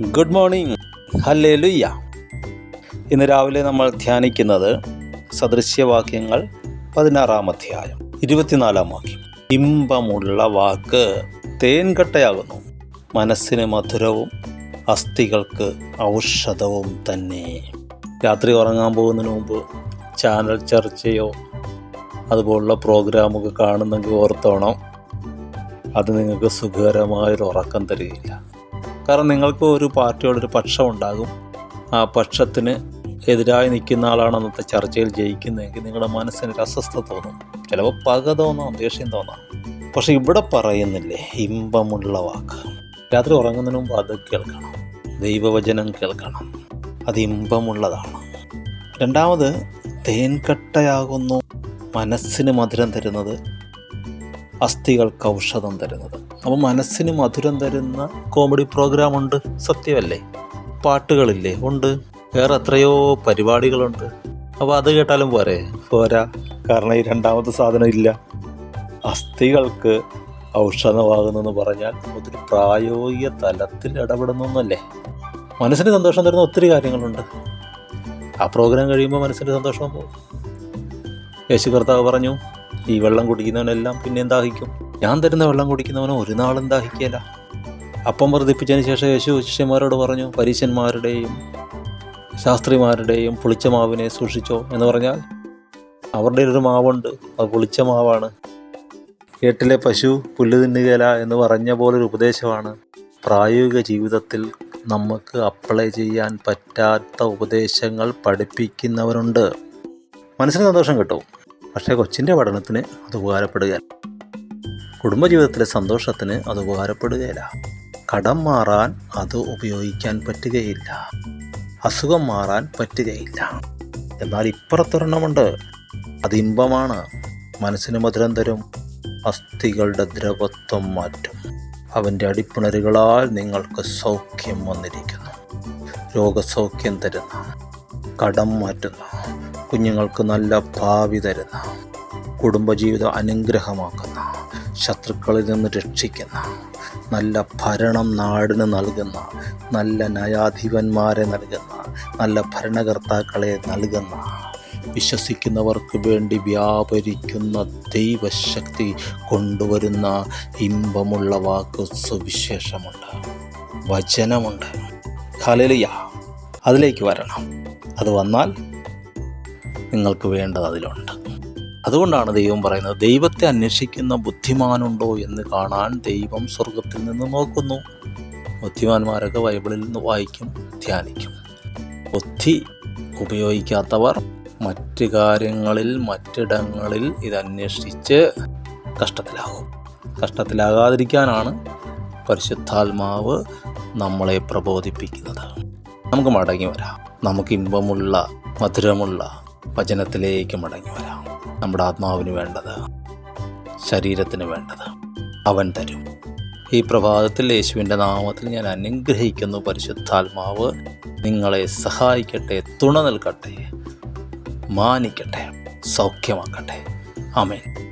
Good morning. ഹല്ലേ ലുയ്യ ഇന്ന് രാവിലെ നമ്മൾ ധ്യാനിക്കുന്നത് സദൃശ്യവാക്യങ്ങൾ പതിനാറാം അധ്യായം ഇരുപത്തിനാലാം വാക്യം. ഇമ്പമുള്ള വാക്ക് തേൻകട്ടയാകുന്നു. മനസ്സിന് മധുരവും അസ്ഥികൾക്ക് ഔഷധവും തന്നെ. രാത്രി ഉറങ്ങാൻ പോകുന്നതിന് മുമ്പ് ചാനൽ ചർച്ചയോ അതുപോലുള്ള പ്രോഗ്രാമൊക്കെ കാണുന്നെങ്കിൽ ഓർത്തോണം. അത് നിങ്ങൾക്ക് സുഖകരമായൊരു ഉറക്കം തരികയില്ല. കാരണം നിങ്ങൾക്ക് ഒരു പാർട്ടിയോടൊരു പക്ഷം ഉണ്ടാകും. ആ പക്ഷത്തിന് എതിരായി നിൽക്കുന്ന ആളാണ് അന്നത്തെ ചർച്ചയിൽ ജയിക്കുന്നതെങ്കിൽ നിങ്ങളുടെ മനസ്സിന് ഒരു അസ്വസ്ഥത തോന്നും. ചിലപ്പോൾ പക തോന്നാം ദേഷ്യം തോന്നാം. പക്ഷെ ഇവിടെ പറയുന്നില്ലേ ഇമ്പമുള്ള വാക്ക്. രാത്രി ഉറങ്ങുന്നതിന് മുമ്പ് അത് കേൾക്കണം. ദൈവവചനം കേൾക്കണം. അത് ഇമ്പമുള്ളതാണ്. രണ്ടാമത് തേൻകട്ടയാകുന്നു മനസ്സിന് മധുരം തരുന്നത് അസ്ഥികൾക്ക് ഔഷധം തരുന്നത്. അപ്പോൾ മനസ്സിന് മധുരം തരുന്ന കോമഡി പ്രോഗ്രാം ഉണ്ട്. സത്യമല്ലേ? പാട്ടുകളില്ലേ? ഉണ്ട്. വേറെ എത്രയോ പരിപാടികളുണ്ട്. അപ്പോൾ അത് കേട്ടാലും പോരെ? പോരാ. കാരണം ഈ രണ്ടാമത്തെ സാധനം ഇല്ല. അസ്ഥികൾക്ക് ഔഷധമാകുന്നെന്ന് പറഞ്ഞാൽ ഒത്തിരി പ്രായോഗിക തലത്തിൽ ഇടപെടുന്നൊന്നല്ലേ? മനസ്സിന് സന്തോഷം തരുന്ന ഒത്തിരി കാര്യങ്ങളുണ്ട്. ആ പ്രോഗ്രാം കഴിയുമ്പോൾ മനസ്സിന് സന്തോഷം പോകും യേശു കർത്താവ് പറഞ്ഞു ഈ വെള്ളം കുടിക്കുന്നവനെല്ലാം പിന്നെയും ദാഹിക്കും ഞാൻ തരുന്ന വെള്ളം കുടിക്കുന്നവനും ഒരു നാളും ദാഹിക്കുകയില്ല അപ്പം വർദ്ധിപ്പിച്ചതിന് ശേഷം യേശു ശിഷ്യന്മാരോട് പറഞ്ഞു പരീശന്മാരുടെയും ശാസ്ത്രിമാരുടെയും പുളിച്ച മാവിനെ സൂക്ഷിച്ചോ. എന്ന് പറഞ്ഞാൽ അവരുടെ ഒരു മാവുണ്ട് അത് പുളിച്ച മാവാണ്. കേട്ടിലെ പശു പുല്ല് തിന്നുകയില്ല എന്ന് പറഞ്ഞ പോലൊരു ഉപദേശമാണ്. പ്രായോഗിക ജീവിതത്തിൽ നമുക്ക് അപ്ലൈ ചെയ്യാൻ പറ്റാത്ത ഉപദേശങ്ങൾ പഠിപ്പിക്കുന്നവരുണ്ട് മനസ്സിന് സന്തോഷം കിട്ടും. പക്ഷേ കൊച്ചിന്റെ പഠനത്തിന് അത് ഉപകാരപ്പെടുകയില്ല. കുടുംബജീവിതത്തിലെ സന്തോഷത്തിന് അത് ഉപകാരപ്പെടുകയില്ല. കടം മാറാൻ അത് ഉപയോഗിക്കാൻ പറ്റുകയില്ല. അസുഖം മാറാൻ പറ്റുകയില്ല. എന്നാൽ ഇപ്പുറത്തൊരെണ്ണമുണ്ട്. അത് ഇമ്പമാണ്. മനസ്സിന് മധുരം തരും. അസ്ഥികളുടെ ദ്രവത്വം മാറ്റും. അവന്റെ അടിപ്പിണരുകളാൽ നിങ്ങൾക്ക് സൗഖ്യം വന്നിരിക്കുന്നു. രോഗസൗഖ്യം തരുന്ന. കടം മാറ്റുന്ന. കുഞ്ഞുങ്ങൾക്ക് നല്ല ഭാവി തരുന്ന കുടുംബജീവിതം അനുഗ്രഹമാക്കുന്ന ശത്രുക്കളിൽ നിന്ന് രക്ഷിക്കുന്ന നല്ല ഭരണം നാടിന് നൽകുന്ന നല്ല ന്യായാധിപന്മാരെ നൽകുന്ന നല്ല ഭരണകർത്താക്കളെ നൽകുന്ന വിശ്വസിക്കുന്നവർക്ക് വേണ്ടി വ്യാപരിക്കുന്ന ദൈവശക്തി കൊണ്ടുവരുന്ന ഇമ്പമുള്ള വാക്ക് സുവിശേഷമുണ്ട്. വചനമുണ്ട്. ഹലലിയ അതിലേക്ക് വരണം. അത് വന്നാൽ നിങ്ങൾക്ക് വേണ്ടത് അതിലുണ്ട്. അതുകൊണ്ടാണ് ദൈവം പറയുന്നത് ദൈവത്തെ അന്വേഷിക്കുന്ന ബുദ്ധിമാനുണ്ടോ എന്ന് കാണാൻ ദൈവം സ്വർഗത്തിൽ നിന്ന് നോക്കുന്നു. ബുദ്ധിമാന്മാരൊക്കെ ബൈബിളിൽ നിന്ന് വായിക്കും ധ്യാനിക്കും. ബുദ്ധി ഉപയോഗിക്കാത്തവർ മറ്റ് കാര്യങ്ങളിൽ മറ്റിടങ്ങളിൽ ഇതന്വേഷിച്ച് കഷ്ടത്തിലാകും. കഷ്ടത്തിലാകാതിരിക്കാനാണ് പരിശുദ്ധാത്മാവ് നമ്മളെ പ്രബോധിപ്പിക്കുന്നത്. നമുക്ക് മടങ്ങി വരാം. നമുക്ക് ഇമ്പമുള്ള മധുരമുള്ള വചനത്തിലേക്ക് മടങ്ങി വരാം. നമ്മുടെ ആത്മാവിന് വേണ്ടത് ശരീരത്തിന് വേണ്ടത് അവൻ തരും. ഈ പ്രഭാതത്തിൽ യേശുവിന്റെ നാമത്തിൽ ഞാൻ അനുഗ്രഹിക്കുന്നു. പരിശുദ്ധാത്മാവ് നിങ്ങളെ സഹായിക്കട്ടെ തുണ നിൽക്കട്ടെ മാനിക്കട്ടെ സൗഖ്യമാക്കട്ടെ. ആമേൻ.